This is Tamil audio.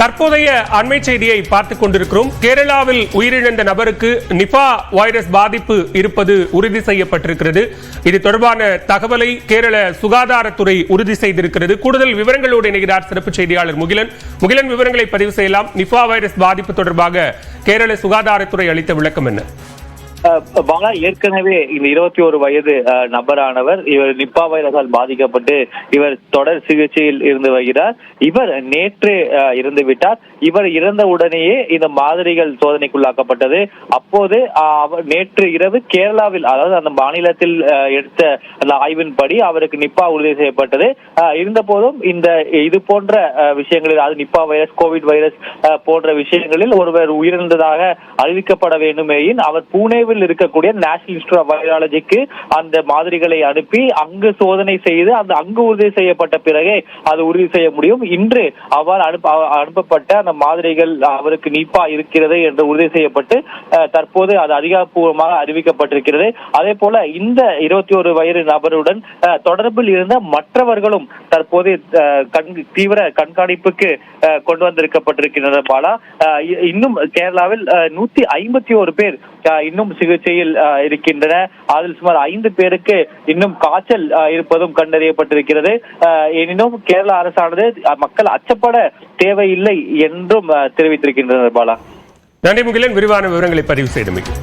தற்போதைய அண்மை செய்தியை பார்த்துக் கொண்டிருக்கிறோம். கேரளாவில் உயிரிழந்த நபருக்கு நிபா வைரஸ் பாதிப்பு இருப்பது உறுதி செய்யப்பட்டிருக்கிறது. இது தொடர்பான தகவலை கேரள சுகாதாரத்துறை உறுதி செய்திருக்கிறது. கூடுதல் விவரங்களோடு இணைகிறார் சிறப்பு செய்தியாளர் முகிலன். முகிலன் விவரங்களை பதிவு செய்யலாம். நிபா வைரஸ் பாதிப்பு தொடர்பாக கேரள சுகாதாரத்துறை அளித்த விளக்கம் என்ன? பாலா ஏற்கனவே இந்த இருபத்தி ஒரு வயது நபரானவர் இவர் நிப்பா வைரஸால் பாதிக்கப்பட்டு இவர் தொடர் சிகிச்சையில் இருந்து வருகிறார். இவர் நேற்று இருந்து விட்டார். இவர் இறந்த உடனேயே இந்த மாதிரிகள் சோதனைக்குள்ளாக்கப்பட்டது. அப்போது அவர் நேற்று இரவு கேரளாவில் அதாவது அந்த மாநிலத்தில் எடுத்த அந்த ஆய்வின்படி அவருக்கு நிப்பா உறுதி செய்யப்பட்டது. அஹ், இருந்த போதும் இந்த இது போன்ற விஷயங்களில் அது நிப்பா வைரஸ் கோவிட் வைரஸ் போன்ற விஷயங்களில் ஒருவர் உயிரிழந்ததாக அறிவிக்கப்பட வேண்டுமேயின் அவர் பூனேவில் இருக்கக்கூடிய நேஷனல் இன்ஸ்டியூட் ஆஃப் வைராலஜிக்கு அந்த மாதிரிகளை அனுப்பி அங்கு சோதனை செய்து அந்த அங்கு உறுதி செய்யப்பட்ட பிறகே அது உறுதி செய்ய முடியும். இன்று அவர் அனுப்ப அனுப்பப்பட்ட அந்த மாதிரிகள் அவருக்கு நீப்பா இருக்கிறது என்று உறுதி செய்யப்பட்டு தற்போது அது அதிகாரப்பூர்வமாக அறிவிக்கப்பட்டிருக்கிறது. அதே போல இந்த இருபத்தி ஒரு வயது நபருடன் தொடர்பில் இருந்த மற்றவர்களும் தற்போது கண் தீவிர கண்காணிப்புக்கு கொண்டு வந்திருக்கப்பட்டிருக்கின்றன பாலா இன்னும் கேரளாவில் நூத்தி ஐம்பத்தி ஒரு பேர் இன்னும் சிகிச்சையில் இருக்கின்றன. அதில் சுமார் ஐந்து பேருக்கு இன்னும் காய்ச்சல் இருப்பதும் கண்டறியப்பட்டிருக்கிறது. எனினும் கேரள அரசானது மக்கள் அச்சப்பட தேவையில்லை என்றும் தெரிவித்திருக்கின்றனர் பாலா. நன்றி முகிலன். விரிவான விவரங்களை பதிவு செய்தமைக்கு